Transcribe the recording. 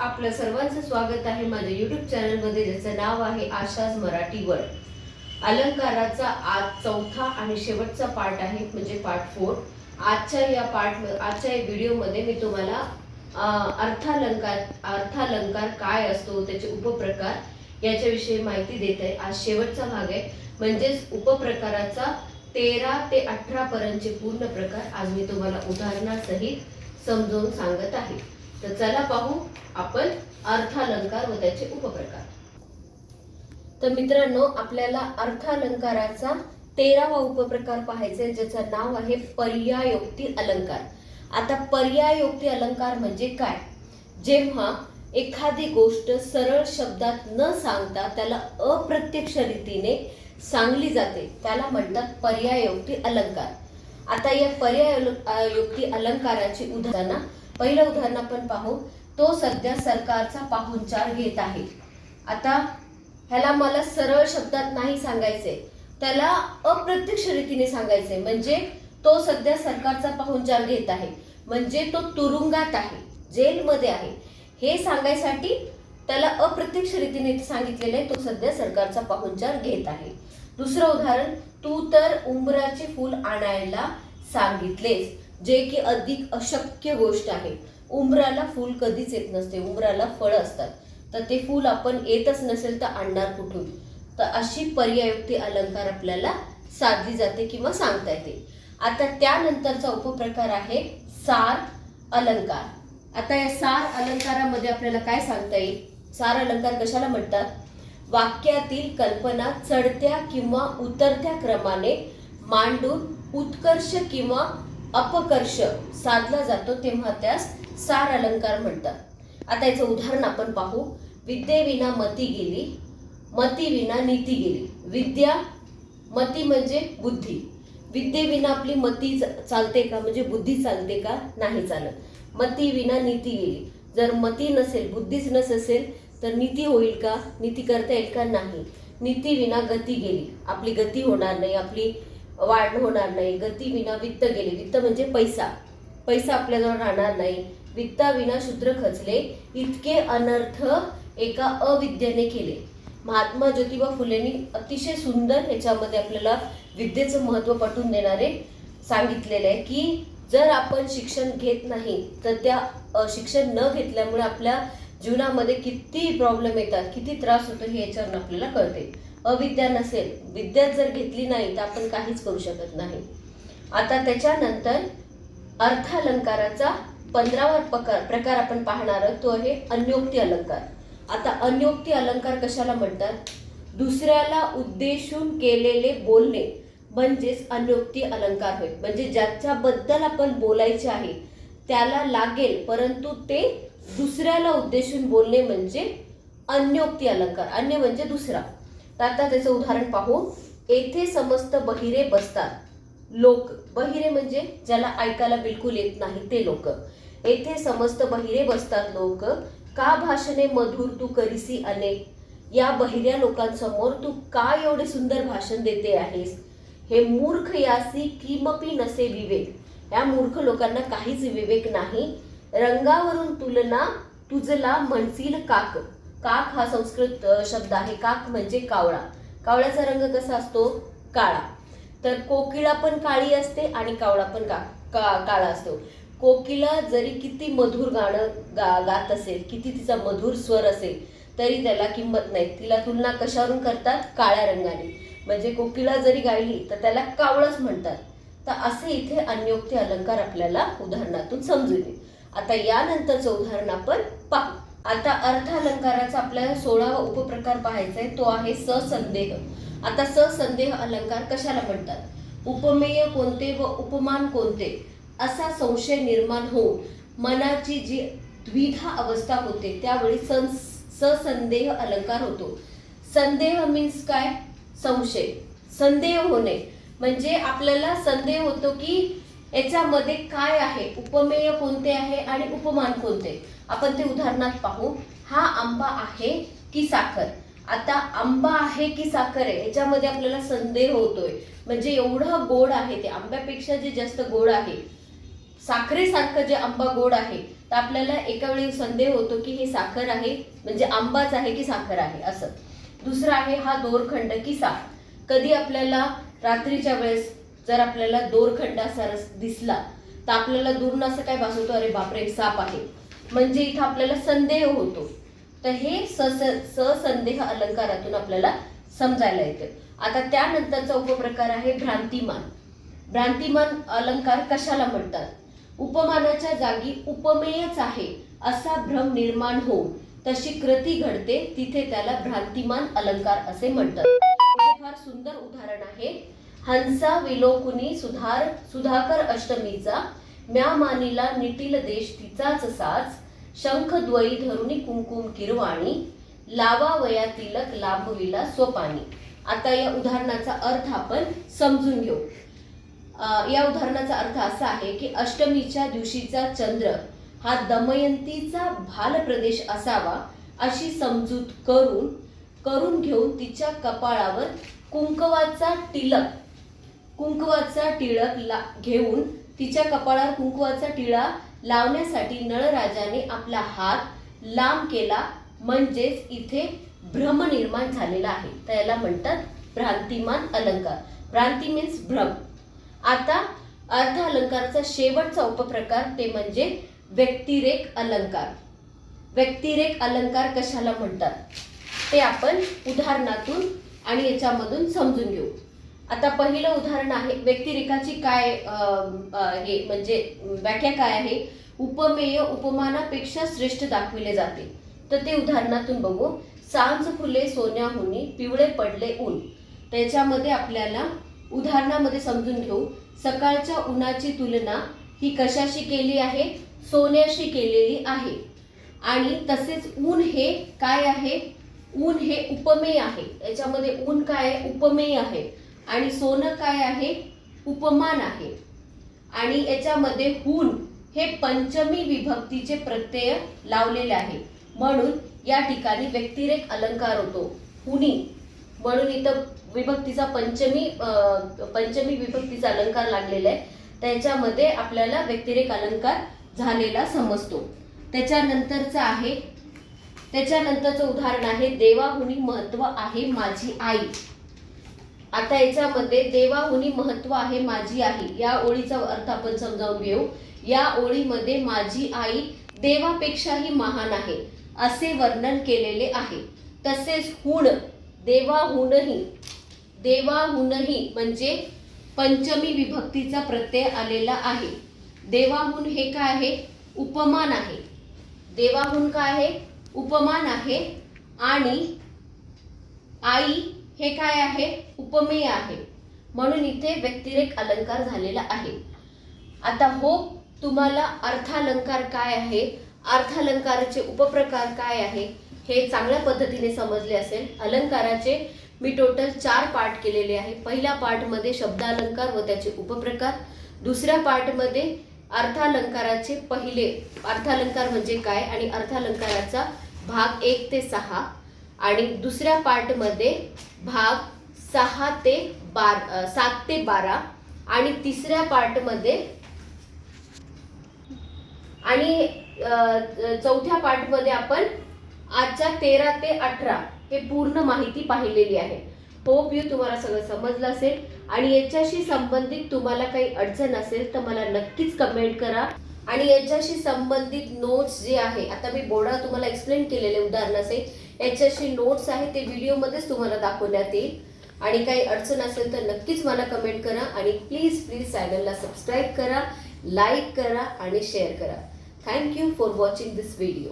आपलं सर्वांचं स्वागत आहे माझ्या युट्यूब चॅनलमध्ये ज्याचं नाव आहे आशाज मराठी वर्ड अलंकाराचा आज चौथा आणि शेवटचा पार्ट आहे म्हणजे पार्ट फोर आजच्या या पार्ट आजच्या या व्हिडिओमध्ये मी तुम्हाला अर्थालंकार अर्थालंकार काय असतो त्याचे उपप्रकार याच्याविषयी माहिती देत आहे. आज शेवटचा भाग आहे. म्हणजेच उपप्रकाराचा तेरा ते अठरापर्यंतचे पूर्ण प्रकार आज मी तुम्हाला उदाहरणासहित समजावून सांगत आहे. तर चला पाहू आपण अर्थालंकार व त्याचे उपप्रकार. तर मित्रांनो आपल्याला अर्थालंकाराचा तेरावा उपप्रकार पाहायचा आहे ज्याचं नाव आहे पर्यायोक्ती अलंकार. आता पर्यायोक्ती अलंकार म्हणजे काय? जेव्हा एखादी गोष्ट सरळ शब्दात न सांगता त्याला अप्रत्यक्ष रीतीने सांगली जाते त्याला म्हणतात पर्यायोक्ती अलंकार. आता या पर्यायोक्ती अलंकाराची उदाहरणं पहिलं उदाहरण आपण पाहू. तो सध्या सरकारचा पाहुणचार घेत आहे. आता ह्याला मला सरळ शब्दात नाही सांगायचे. त्याला अप्रत्यक्ष रीतीने सांगायचे. म्हणजे तो सध्या सरकारचा पाहुणचार घेत आहे. म्हणजे तो तुरुंगात आहे. जेलमध्ये आहे. हे सांगायसाठी त्याला अप्रत्यक्ष रीतीने सांगितलेलं आहे तो सध्या सरकारचा पाहुणचार घेत आहे. दुसरं उदाहरण तू तर उंबराचे फूल आणायला सांगितलेस. जे की अधिक अशक्य गोष्ट आहे. उंबराला फूल कधीच येत नसते. उंबराला फळ असतात. तर ते फूल आपण येतच नसेल तर आणणार कुठून? तर अशी पर्यायुक्ती अलंकार आपल्याला साधली जाते किंवा सांगता येते. आता त्यानंतरचा उपप्रकार आहे सार अलंकार. आता या सार अलंकारामध्ये आपल्याला काय सांगता येईल? सार अलंकार कशाला म्हणतात? वाक्यातील कल्पना चढत्या किंवा उतरत्या क्रमाने मांडून उत्कर्ष किंवा अपकर्ष साधला जातो तेव्हा त्यास सार अलंकार म्हणतात. आता याचं उदाहरण आपण पाहू. विद्येविना मती गेली मती विना नीती गेली. विद्या मती म्हणजे बुद्धी. विद्येविना आपली मती च- चालते का? म्हणजे बुद्धी चालते का? नाही चालत. मती विना नीती गेली. जर मती नसेल बुद्धीच नसेल तर नीती होईल का? नीती करता येईल का? नाही. नीती विना गती गेली. आपली गती होणार नाही. आपली वाढ होणार नाही गती विना वित्त गेले. वित्त म्हणजे पैसा. पैसा आपल्याजवळ राहणार नाही. वित्ताविना शूद्र खचले इतके अनर्थ एका अविद्येने केले. महात्मा ज्योतिबा फुलेंनी अतिशय सुंदर ह्याच्यामध्ये आपल्याला विद्येचं महत्त्व पटवून देणारे सांगितलेले आहे की जर आपण शिक्षण घेत नाही तर त्या शिक्षण न घेतल्यामुळे आपल्या जीवनामध्ये किती प्रॉब्लेम येतात किती त्रास होतो हे याच्यावरून आपल्याला कळते. अविद्या नसेल विद्या जर घेतली नाही तर आपण काहीच करू शकत नाही. आता त्याच्यानंतर अर्थालंकाराचा पंधरावा प्रकार प्रकार आपण पाहणार आहोत तो आहे अन्योक्ती अलंकार. आता अन्योक्ती अलंकार कशाला म्हणतात? दुसऱ्याला उद्देशून केलेले बोलणे म्हणजेच अन्योक्ती अलंकार होय. म्हणजे ज्याच्याबद्दल आपण बोलायचे आहे त्याला लागेल परंतु ते दुसऱ्याला उद्देशून बोलणे म्हणजे अन्योक्ती अलंकार. अन्य म्हणजे दुसरा. तर आता त्याचं उदाहरण पाहू. येथे समस्त बहिरे बसतात. लोक. बहिरे म्हणजे ज्याला ऐकायला बिलकुल येत नाही ते लोक. येथे समस्त बहिरे बसतात लोक. का भाषणे मधुर तू करीसी अनेक? या बहिऱ्या लोकांसमोर तू का एवढे सुंदर भाषण देते आहेस? हे मूर्ख यासी किमपी नसे विवेक. या मूर्ख लोकांना काहीच विवेक नाही. रंगावरून तुलना तुझला म्हणशील काक. काक हा संस्कृत शब्द आहे. काक म्हणजे कावळा. कावळ्याचा रंग कसा असतो? काळा. तर कोकिळा पण काळी असते आणि कावळा पण का का काळा असतो. कोकिळा जरी किती मधुर गाणं गा गात असेल किती तिचा मधुर स्वर असेल तरी त्याला किंमत नाही. तिला तुलना कशावरून करतात? काळ्या रंगाने. म्हणजे कोकिळा जरी गायली तर त्याला कावळच म्हणतात. तर असे इथे अन्योक्ती अलंकार आपल्याला उदाहरणातून समजून येईल. आता यानंतरचं उदाहरण आपण पाहू. आता अर्थ अलंकाराचा आपल्याला सोळावा उपप्रकार पाहायचा आहे तो आहे ससंदेह. आता ससंदेह अलंकार कशाला म्हणतात? उपमेय कोणते व उपमान कोणते? असा संशय निर्माण होऊन मनाची जी द्विधा अवस्था होते त्यावेळी सं ससंदेह अलंकार होतो. संदेह मीन्स काय? संशय. संदेह होणे. म्हणजे आपल्याला संदेह होतो की याच्यामध्ये काय आहे? उपमेय कोणते आहे आणि उपमान कोणते? आपण ते उदाहरणात पाहू. हा आंबा आहे की साखर? आता आंबा आहे की साखर आहे याच्यामध्ये आपल्याला संदेह होतोय. म्हणजे एवढं गोड आहे ते आंब्यापेक्षा जे जास्त गोड आहे साखरेसारखं जे आंबा गोड आहे तर आपल्याला एका वेळी संदेह होतो की हे साखर आहे म्हणजे आंबाच आहे की साखर आहे असं. दुसरं आहे हा दोरखंड की साप. कधी आपल्याला रात्रीच्या वेळेस जर आपल्याला दोरखंड असा रस दिसला तर आपल्याला दूरनं असं काय भासवतो अरे बापरे साप आहे. म्हणजे इथं आपल्याला संदेह होतो. तर हे सस ससंदेह अलंकारातून आपल्याला समजायला येतं. आता त्यानंतरचा उपप्रकार आहे भ्रांतिमान. भ्रांतिमान अलंकार कशाला म्हणतात? उपमानाच्या जागी उपमेयच आहे. असा भ्रम निर्माण होऊन तशी कृती घडते तिथे त्याला भ्रांतिमान अलंकार असे म्हणतात. हे फार सुंदर उदाहरण आहे. हंसा विलोकुनी सुधार सुधाकर अष्टमीचा म्या मानिला निटील देश तिचाच साच शंख द्वयी धरुणी कुंकुम किरवाणी लावा वया तिलक लाभविला स्वपानी आता या उदाहरणाचा अर्थ आपण समजून घेऊ. या उदाहरणाचा अर्थ असा आहे की अष्टमीच्या दिवशीचा चंद्र हा दमयंतीचा भाल प्रदेश असावा अशी समजूत करून करून घेऊन तिच्या कपाळावर कुंकवाचा टिलक कुंकवाचा टिळक ला घेऊन तिच्या कपाळावर कुंकवाचा टिळा लावण्यासाठी नळराजाने आपला हात लांब केला. म्हणजेच इथे भ्रम निर्माण झालेला आहे. तर याला म्हणतात भ्रांतिमान अलंकार. भ्रांती मीन्स भ्रम. आता अर्थ अलंकाराचा शेवटचा उपप्रकार ते म्हणजे व्यक्तिरेक अलंकार. व्यक्तिरेक अलंकार कशाला म्हणतात? ते आपण उदाहरणातून आणि याच्यामधून समजून घेऊ. आता पहिलं उदाहरण आहे व्यक्तिरेखाची काय हे म्हणजे व्याख्या काय आहे? उपमेय उपमानापेक्षा श्रेष्ठ दाखविले जाते. तर ते उदाहरणातून बघू. सांज फुले सोन्याहुनी पिवळे पडले ऊन. त्याच्यामध्ये आपल्याला उदाहरणामध्ये समजून घेऊ. सकाळच्या उन्हाची तुलना ही कशाशी केली आहे? सोन्याशी केलेली आहे. आणि तसेच ऊन हे काय आहे? ऊन हे उपमेय आहे. याच्यामध्ये ऊन काय आहे? उपमेय आहे. आणि सोनं काय आहे? उपमान आहे. आणि याच्यामध्ये हुन हे पंचमी विभक्तीचे प्रत्यय लावलेले आहे. म्हणून या ठिकाणी व्यक्तिरेक अलंकार होतो. हुनी म्हणून इथं विभक्तीचा पंचमी पंचमी विभक्तीचा अलंकार लागलेला आहे. त्याच्यामध्ये आपल्याला व्यक्तिरेक अलंकार झालेला समजतो. त्याच्यानंतरचं आहे त्याच्यानंतरचं उदाहरण आहे देवाहुनी महत्त्व आहे माझी आई. आता याच्यामध्ये देवाहुनी महत्त्व आहे माझी आई. या ओळीचा अर्थ आपण समजावून घेऊ. या ओळीमध्ये माझी आई देवापेक्षाही महान आहे असे वर्णन केलेले आहे. तसेच हुण देवाहूनही देवाहूनही म्हणजे पंचमी विभक्तीचा प्रत्यय आलेला आहे. देवाहून हे काय आहे? उपमान आहे. देवाहून काय आहे? उपमान आहे आणि आई हे काय आहे? उपमेय आहे. म्हणून इथे व्यक्तिरेख अलंकार झालेला आहे. आता हो तुम्हाला अर्थालंकार काय आहे? अर्थालंकाराचे उपप्रकार काय आहे? हे चांगल्या पद्धतीने समजले असेल. अलंकाराचे मी टोटल चार पाठ केलेले आहे. पहिल्या पार्टमध्ये शब्दालंकार व त्याचे उपप्रकार. दुसऱ्या पार्टमध्ये अर्थालंकाराचे पहिले. अर्थालंकार म्हणजे काय? आणि अर्थालंकाराचा भाग एक ते सहा. आणि दुसऱ्या पार्टमध्ये भाग सहा ते बार सात ते बारा आणि तिसऱ्या पार्टमध्ये आणि चौथ्या पार्टमध्ये आपण आजच्या तेरा ते अठरा हे पूर्ण माहिती पाहिलेली आहे. होप यू तुम्हाला सगळं समजलं असेल आणि याच्याशी संबंधित तुम्हाला काही अडचण असेल तर मला नक्कीच कमेंट करा. आणि याच्याशी संबंधित नोट्स जे आहे आता मी बोर्डावर तुम्हाला एक्सप्लेन केलेले उदाहरण असेल याच्याशी नोट्स आहे ते व्हिडिओमध्येच तुम्हाला दाखवण्यात येईल. आणि काही अडचण असेल तर नक्कीच मला कमेंट करा आणि प्लीज प्लीज चॅनलला सबस्क्राईब करा लाईक करा आणि शेअर करा. Thank you for watching this video